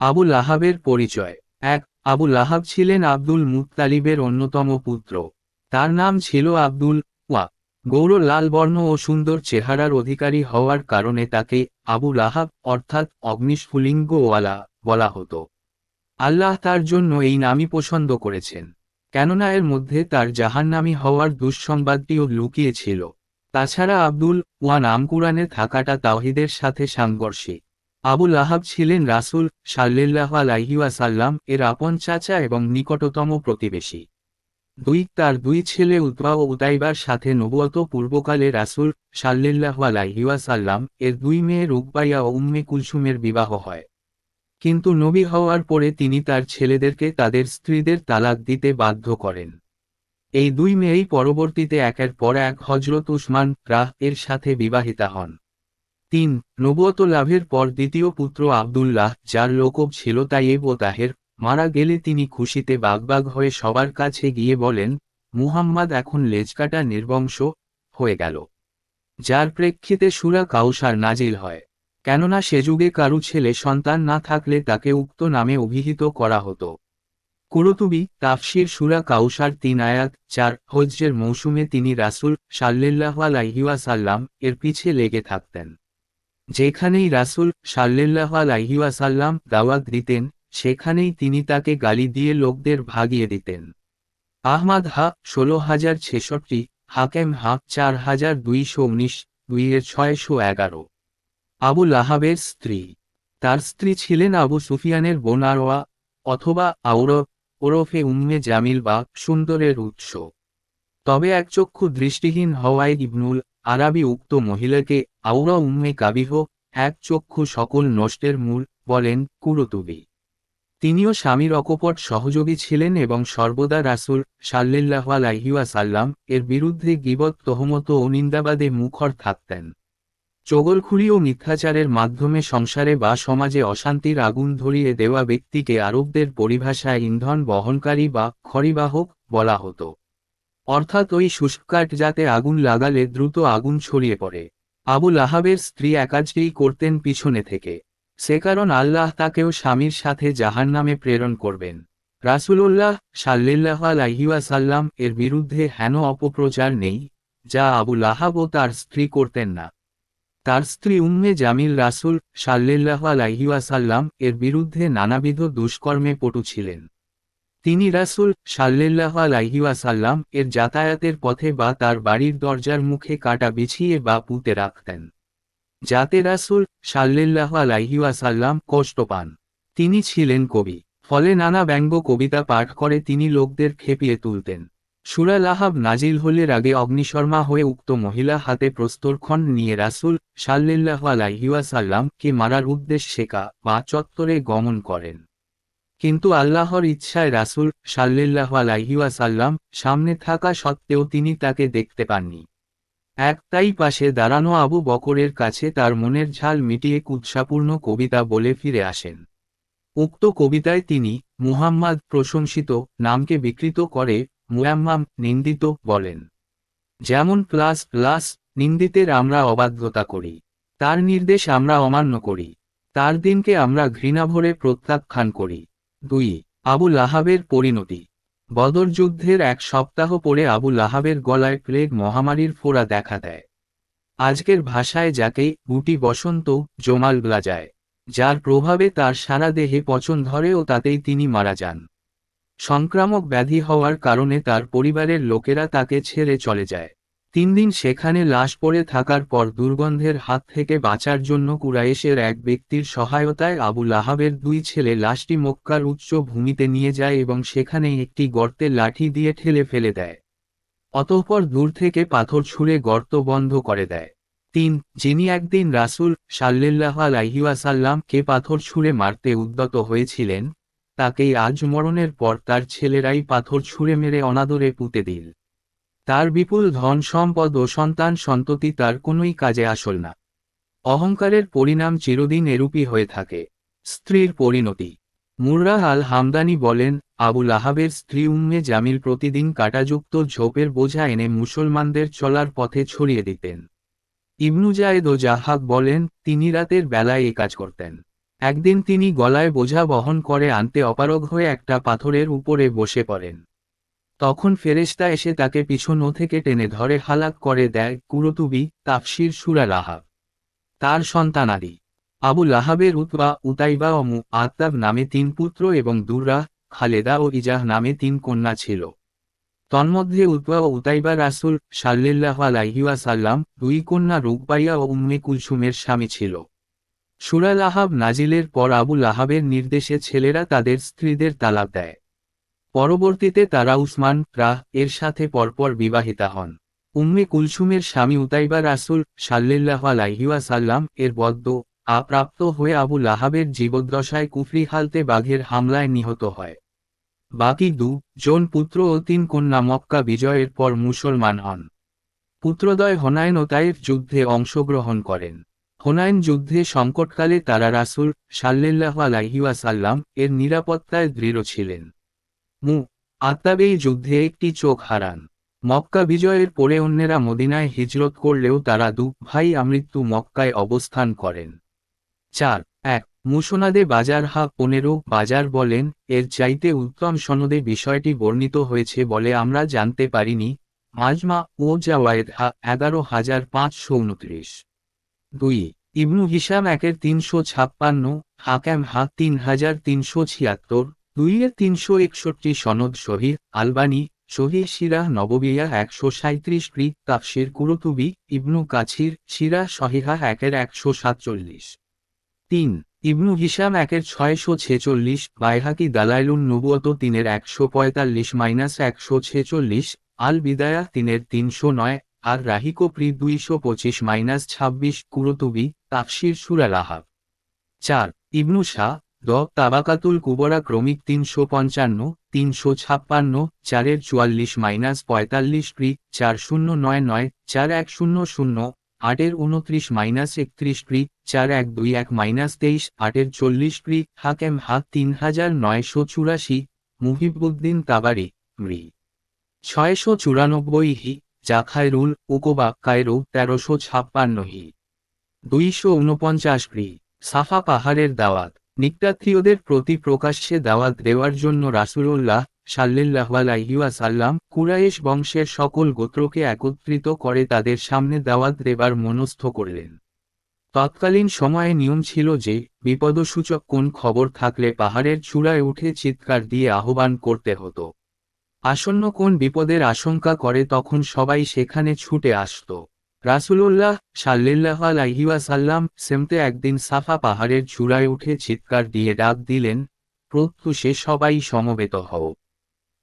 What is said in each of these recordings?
আবু লাহাবের পরিচয়। এক, আবু লাহাব ছিলেন আব্দুল মুত্তালিবের অন্যতম পুত্র। তার নাম ছিল আব্দুল ওয়া। গৌর লাল বর্ণ ও সুন্দর চেহারার অধিকারী হওয়ার কারণে তাকে আবু লাহাব অর্থাৎ অগ্নিস্ফুলিঙ্গওয়ালা বলা হতো। আল্লাহ তার জন্য এই নামই পছন্দ করেছেন। কেননা এর মধ্যে তার জাহান্নামী হওয়ার দুঃসংবাদটিও লুকিয়ে ছিল। তাছাড়া আব্দুল ওয়া নাম কুরআনে থাকাটা তাওহিদের সাথে সাংঘর্ষিক। আবুল আহাব ছিলেন রাসূল সাল্লাহ আলাইহিওয়াসাল্লাম এর আপন চাচা এবং নিকটতম প্রতিবেশী। দুই, তার দুই ছেলে উতবা ও উতাইবার সাথে নবুয়ত পূর্বকালে রাসূল সাল্লাহ আলাইহিওয়াসাল্লাম এর দুই মেয়ে রুকবাইয়া ও উম্মে কুলসুমের বিবাহ হয়। কিন্তু নবী হওয়ার পরে তিনি তার ছেলেদেরকে তাদের স্ত্রীদের তালাক দিতে বাধ্য করেন। এই দুই মেয়েই পরবর্তীতে একের পর এক হজরত উসমান রাহ এর সাথে বিবাহিতা হন। তিন, নবুয়ত লাভের পর দ্বিতীয় পুত্র আবদুল্লাহ, যার লোকব ছিল তাইয়েব ও তাহের, মারা গেলে তিনি খুশিতে বাগবাগ হয়ে সবার কাছে গিয়ে বলেন, মুহাম্মদ এখন লেজকাটা নির্বংশ হয়ে গেল। যার প্রেক্ষিতে সুরা কাউসার নাজিল হয়। কেননা সে যুগে কারু ছেলে সন্তান না থাকলে তাকে উক্ত নামে অভিহিত করা হতো। কুরতুবি, তাফসির সুরা কাউসার তিন আয়াত চার হজ্জের মৌসুমে তিনি রাসুল সাল্লাহ আলাইহিওয়াসাল্লাম এর পিছে লেগে থাকতেন। যেখানেই রাসুল সাল্লাহ আলাইহিওয়াসাল্লাম দাওয়াত দিতেন, সেখানেই তিনি তাকে গালি দিয়ে লোকদের ভাগিয়ে দিতেন। আহমাদ হা ষোলো হাজার ছেষট্টি, হাকেম হা চার হাজার দুইশো উনিশ, দুইয়ের ছয়শো এগারো। আবু লাহাবের স্ত্রী। তার স্ত্রী ছিলেন আবু সুফিয়ানের বোন আরোয়া অথবা আউর ওরফে উম্মে জামিল বা সুন্দরের উৎস। তবে একচক্ষু দৃষ্টিহীন হওয়ায় ইবনুল আরাবি উক্ত মহিলাকে আউরা উম্মে কাবিহ, এক চক্ষু সকল নষ্টের মূল, বলেন কুরতুবি। তিনিও স্বামীর অকপট সহযোগী ছিলেন এবং সর্বদা রাসুল সাল্লাহ আলাইহিওয়াসাল্লাম এর বিরুদ্ধে গিবত, তহমত ও নিন্দাবাদে মুখর থাকতেন। চগলখুরি ও মিথ্যাচারের মাধ্যমে সংসারে বা সমাজে অশান্তির আগুন ধরিয়ে দেওয়া ব্যক্তিকে আরবদের পরিভাষায় ইন্ধন বহনকারী বা খরিবাহক বলা হতো। অর্থাৎ ওই শুষ্কাট যাতে আগুন লাগালে দ্রুত আগুন ছড়িয়ে পড়ে। আবুল আহাবের স্ত্রী একাজটিই করতেন পিছনে থেকে। সে কারণ আল্লাহ তাকেও স্বামীর সাথে জাহান নামে প্রেরণ করবেন। রাসুলুল্লাহ সাল্লাহ আলহিউসাল্লাম এর বিরুদ্ধে হেন অপপ্রচার নেই, যা আবুল আহাব ও তার স্ত্রী করতেন না। তার স্ত্রী উম্মে জামিল রাসুল সাল্লাহ আলহিউসাল্লাম এর বিরুদ্ধে নানাবিধ দুষ্কর্মে পটু ছিলেন। তিনি রাসুল সাল্লাহ আলহিউসাল্লাম এর যাতায়াতের পথে বা তার বাড়ির দরজার মুখে কাটা বিছিয়ে বা পুঁতে রাখতেন, যাতে রাসুল সাল্লাহ আলাইহিওয়াসাল্লাম কষ্ট পান। তিনি ছিলেন কবি, ফলে নানা ব্যঙ্গ কবিতা পাঠ করে তিনি লোকদের খেপিয়ে তুলতেন। সুরা লাহাব নাজিল হলের আগে অগ্নিশর্মা হয়ে উক্ত মহিলা হাতে প্রস্তরক্ষণ নিয়ে রাসুল সাল্লাহ আলাইহিওয়াসাল্লাম কে মারার উদ্দেশ্য শেখা বা চত্বরে গমন করেন। কিন্তু আল্লাহর ইচ্ছায় রাসুল সাল্লাহ আলাইহিওয়াসাল্লাম সামনে থাকা সত্ত্বেও তিনি তাকে দেখতে পাননি। একটাই পাশে দাঁড়ানো আবু বকরের কাছে তার মনের ঝাল মিটিয়ে কুৎসাপূর্ণ কবিতা বলে ফিরে আসেন। উক্ত কবিতায় তিনি মুহাম্মাদ প্রশংসিত নামকে বিকৃত করে মুয়াম্মাম নিন্দিত বলেন। যেমন প্লাস প্লাস নিন্দিতের আমরা অবাধ্যতা করি। তার নির্দেশ আমরা অমান্য করি। তার দিনকে আমরা ঘৃণাভরে প্রত্যাখ্যান করি। দুই, আবু লাহাবের পরিণতি। বদর যুদ্ধের এক সপ্তাহ পরে আবু লাহাবের গলায় প্লেগ মহামারীর ফোড়া দেখা দেয়। আজকের ভাষায় যাকেই গুটি বসন্ত, জমাল বলা যায়, যার প্রভাবে তার সারা দেহে পচন ধরে ও তাতেই তিনি মারা যান। সংক্রামক ব্যাধি হওয়ার কারণে তার পরিবারের লোকেরা তাকে ছেড়ে চলে যায়। তিন দিন সেখানে লাশ পড়ে থাকার পর দুর্গন্ধের হাত থেকে বাঁচার জন্য কুরাইশের এক ব্যক্তির সহায়তায় আবু লাহাবের দুই ছেলে লাশটি মক্কার উচ্চ ভূমিতে নিয়ে যায় এবং সেখানে একটি গর্তে লাঠি দিয়ে ঠেলে ফেলে দেয়। অতঃপর দূর থেকে পাথর ছুঁড়ে গর্ত বন্ধ করে দেয়। তিন, যিনি একদিন রাসুল সাল্লাহ আলহিউসাল্লামকে পাথর ছুঁড়ে মারতে উদ্যত হয়েছিলেন, তাকেই আজ মরণের পর তার ছেলেরাই পাথর ছুঁড়ে মেরে অনাদরে পুঁতে দিল। তার বিপুল ধন সম্পদ ও সন্তান সন্ততি তার কোনোই কাজে আসল না। অহংকারের পরিণাম চিরদিন এরূপই হয়ে থাকে। স্ত্রীর পরিণতি। মুর্রা আল হামদানি বলেন আবুল আহাবের স্ত্রী উম্মে জামিল প্রতিদিন কাটাযুক্ত ঝোপের বোঝা এনে মুসলমানদের চলার পথে ছড়িয়ে দিতেন। ইবনু জায়েদ ও জাহাক বলেন, তিনি রাতের বেলায় এ কাজ করতেন। একদিন তিনি গলায় বোঝা বহন করে আনতে অপারগ হয়ে একটা পাথরের উপরে বসে পড়েন। তখন ফেরেশতা এসে তাকে পিছন থেকে টেনে ধরে হালাক করে দেয় কুরতুবি, তাফসির সুরা লাহাব। তার সন্তানাদি আবু লাহাবের উতবা, উতাইবা ও মু আত্তাব নামে তিন পুত্র এবং দুর্রা, খালেদা ও ইজাহ নামে তিন কন্যা ছিল। তন্মধ্যে উতবা ও উতাইবা রাসুল সাল্লিল্লাহ আলাইহিওয়াসাল্লাম দুই কন্যা রুকবাইয়া ও উম্মে কুলসুমের স্বামী ছিল। সুরা লাহাব নাজিলের পর আবু লাহাবের নির্দেশে ছেলেরা তাদের স্ত্রীদের তালাক দেয়। পরবর্তীতে তারা উসমান, রাহ, এর সাথে পরপর বিবাহিতা হন। উম্মে কুলসুমের স্বামী উতাইবা রাসুল সাল্লিল্লাহ আলাইহিওয়াসাল্লাম এর বদ্দ আপ্রাপ্ত হয়ে আবু লাহাবের জীবদ্দশায় কুফরি হালতে বাঘের হামলায় নিহত হয়। বাকি দু জন পুত্র ও তিন কন্যা মক্কা বিজয়ের পর মুসলমান হন। পুত্রদয় হোনায়ন ও তাইফ যুদ্ধে অংশগ্রহণ করেন। হোনাইন যুদ্ধে সংকটকালে তারা রাসুল সাল্লিল্লাহ আলাইহিওয়াসাল্লাম এর নিরাপত্তায় দৃঢ় ছিলেন। মু আত্মাব এই যুদ্ধে একটি চোখ হারান। মক্কা বিজয়ের পরে অন্যেরা মদিনায় হিজরত করলেও তারা দু ভাই আমৃত্যু মক্কায় অবস্থান করেন। চার, এক, মুসোনাদে বাজার হা পনেরো, বাজার বলেন, এর চাইতে উত্তম সনদে বিষয়টি বর্ণিত হয়েছে বলে আমরা জানতে পারিনি। মাজমা ও জাওয়ায়েদ হা, এগারো হাজার পাঁচশো উনত্রিশ। দুই, ইবনু হিসাম একের তিনশো ছাপ্পান্ন, হাকাম হা, তিন হাজার তিনশো ছিয়াত্তর। দুইয়ের তিনশো একষট্টি সনদ শহীদ আলবানি, শহীদ সিরাহ নববিয়া একশো সাঁত্রিশ প্রি তাফসির কুরতুবি ইবনু কাছির সিরাহ শহিহা একের একশো সাতচল্লিশ। তিন, ইবনু হিসাম একের ছয়শো ছেচল্লিশ, বাইহাকি দালাইলুন নবুয়ত তিনের একশো পঁয়তাল্লিশ মাইনাস একশো ছেচল্লিশ, আল বিদায়া তিনের তিনশো নয়, আর রাহিকো প্রি দুইশো পঁচিশ মাইনাস ছাব্বিশ কুরতুবি তাফসির সুরালাহাব চার, ইবনু শাহ দ তাবাকাতুল কুবরা ক্রমিক তিনশো পঞ্চান্ন, তিনশো ছাপ্পান্ন, চারের চুয়াল্লিশ মাইনাস পঁয়তাল্লিশ প্রি চার শূন্য নয় নয়, চার এক শূন্য শূন্য, আটের উনত্রিশ মাইনাস একত্রিশ প্রি চার এক দুই এক মাইনাস তেইশ, আটের চল্লিশ প্রি হাকেম হাক তিন হাজার নয়শো চুরাশি, মুহিবুদ্দিন তাবারি মৃ ছয়শো চুরানব্বই হি, জাখায়রুল উকোবা কায়রো তেরোশো ছাপ্পান্ন হি। দুইশো উনপঞ্চাশ প্রি সাফা পাহাড়ের দাওয়াত। নিক্তাত্রীয়দের প্রতি প্রকাশ্যে দাওয়াত দেওয়ার জন্য রাসুলুল্লাহ সাল্লাল্লাহাল্লাম কুরাইশ বংশের সকল গোত্রকে একত্রিত করে তাদের সামনে দাওয়াত দেবার মনস্থ করলেন। তৎকালীন সময়ে নিয়ম ছিল যে, বিপদসূচক কোন খবর থাকলে পাহাড়ের চূড়ায় উঠে চিৎকার দিয়ে আহ্বান করতে হতো। আসন্ন কোন বিপদের আশঙ্কা করে তখন সবাই সেখানে ছুটে আসত। রাসুলুল্লাহ সাল্লিল্লাহ আলহিওয়াসাল্লাম সেমতে একদিন সাফা পাহাড়ের চূড়ায় উঠে চিৎকার দিয়ে ডাক দিলেন, প্রত্যুষে সবাই সমবেত হও।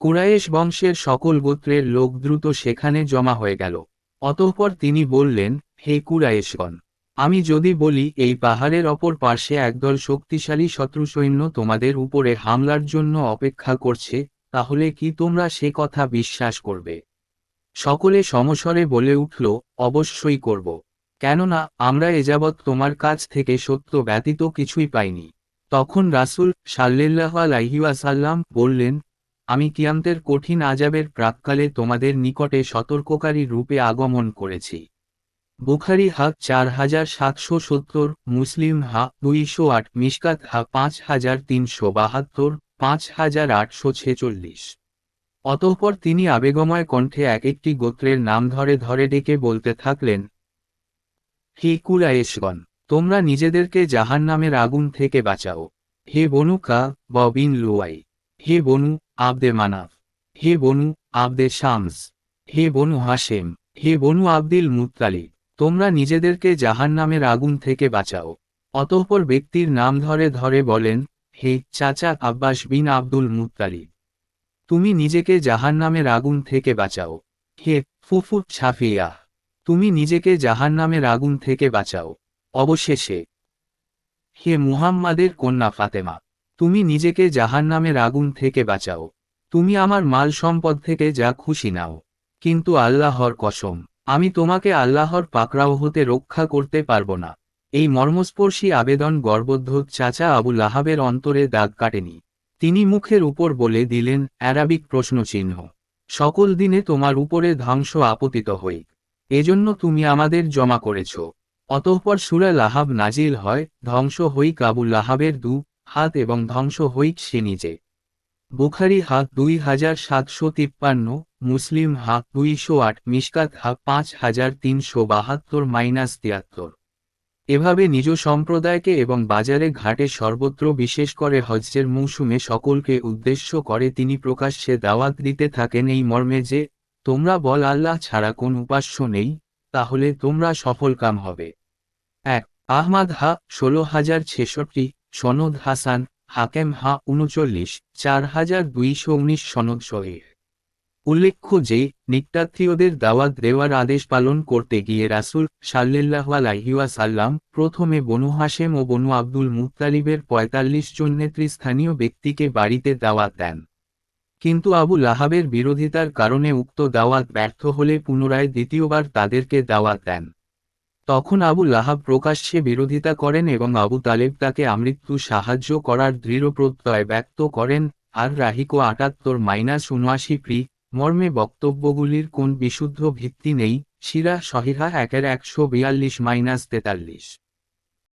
কুরায়েশ বংশের সকল গোত্রের লোক দ্রুত সেখানে জমা হয়ে গেল। অতঃপর তিনি বললেন, হে কুরায়েশগণ আমি যদি বলি, এই পাহাড়ের অপর পার্শ্বে একদল শক্তিশালী শত্রু সৈন্য তোমাদের উপরে হামলার জন্য অপেক্ষা করছে, তাহলে কি তোমরা সে কথা বিশ্বাস করবে? সকলে সমস্বরে বলে উঠল, অবশ্যই করব। কেননা, আমরা এযাবৎ তোমার কাছ থেকে সত্য ব্যতীত কিছুই পাইনি। তখন রাসুল সাল্লিল্লাহ আলাইহিওয়াসাল্লাম বললেন, আমি কিয়ান্তের কঠিন আজাবের প্রাককালে তোমাদের নিকটে সতর্ককারী রূপে আগমন করেছি। বুখারি হাক চার হাজার সাতশো সত্তর, মুসলিম হা দুইশো আট মিসকাত হা পাঁচ হাজার তিনশো বাহাত্তর, পাঁচ হাজার আটশো ছেচল্লিশ। অতঃপর তিনি আবেগময় কণ্ঠে এক একটি গোত্রের নাম ধরে ধরে ডেকে বলতে থাকলেন, হে কুলায়েশগণ তোমরা নিজেদেরকে জাহান নামের আগুন থেকে বাঁচাও। হে বনু কা ববিন লুয়াই। হে বনু আবদে মানাফ। হে বনু আবদে শামস। হে বনু হাসেম হে বনু আব্দিল মুত্তালিব। তোমরা নিজেদেরকে জাহান নামের আগুন থেকে বাঁচাও অতঃপর ব্যক্তির নাম ধরে ধরে বলেন, হে চাচা আব্বাস বিন আব্দুল মুত্তালিব। তুমি নিজেকে জাহান নামের আগুন থেকে বাঁচাও। হে ফুফু ছাফিয়া, তুমি নিজেকে জাহান নামের আগুন থেকে বাঁচাও। অবশেষে, হে মুহাম্মাদের কন্যা ফাতেমা, তুমি নিজেকে জাহান নামের আগুন থেকে বাঁচাও। তুমি আমার মাল সম্পদ থেকে যা খুশি নাও। কিন্তু আল্লাহর কসম, আমি তোমাকে আল্লাহর পাকড়াও হতে রক্ষা করতে পারব না। এই মর্মস্পর্শী আবেদন গর্বোদ্ধ চাচা আবু লাহাবের অন্তরে দাগ কাটেনি। তিনি মুখের উপর বলে দিলেন, অ্যারাবিক প্রশ্নচিহ্ন। সকল দিনে তোমার উপরে ধ্বংস আপতিত হই। এজন্য তুমি আমাদের জমা করেছ। অতঃপর সুরা লাহাব নাজিল হয়, ধ্বংস হইক আবু লাহাবের দু হাত এবং ধ্বংস হইক সে নিজে। বুখারি হাত দুই হাজার সাতশো তিপ্পান্ন, মুসলিম হাত দুইশো আট, মিশকাত হাক পাঁচ হাজার তিনশো বাহাত্তর মাইনাস তিয়াত্তর। এভাবে নিজ সম্প্রদায়কে এবং বাজারে ঘাটে সর্বত্র বিশেষ করে হজ্জের মৌসুমে সকলকে উদ্দেশ্য করে তিনি প্রকাশ্যে দাওয়াত দিতে থাকেন এই মর্মে যে, তোমরা বল আল্লাহ ছাড়া কোন উপাস্য নেই, তাহলে তোমরা সফলকাম হবে। এক, আহমাদ হা, ষোলো হাজার ছেষট্টি, সনদ হাসান, হাকেম হা, উনচল্লিশ, চার হাজার দুইশো উনিশ সনদ শহীদ উল্লেখ্য যে নিক্তাত্মীয়দের দাওয়াত দেওয়ার আদেশ পালন করতে গিয়ে রাসুল সাল্লাহ আলহিউসাল্লাম প্রথমে বনু হাশেম ও বনু আব্দুল মুত্তালিবের পঁয়তাল্লিশ জন নেতৃস্থানীয় ব্যক্তিকে বাড়িতে দাওয়াত দেন। কিন্তু আবু লাহাবের বিরোধিতার কারণে উক্ত দাওয়াত ব্যর্থ হলে পুনরায় দ্বিতীয়বার তাদেরকে দাওয়াত দেন। তখন আবু লাহাব প্রকাশ্যে বিরোধিতা করেন এবং আবু তালেব তাকে আমৃত্যু সাহায্য করার দৃঢ় প্রত্যয় ব্যক্ত করেন, আর রাহিকো আটাত্তর মাইনাস উনআশি প্রি মর্মে বক্তব্যগুলির কোন বিশুদ্ধ ভিত্তি নেই শিরা সহিহা একের একশো বিয়াল্লিশ মাইনাস তেতাল্লিশ।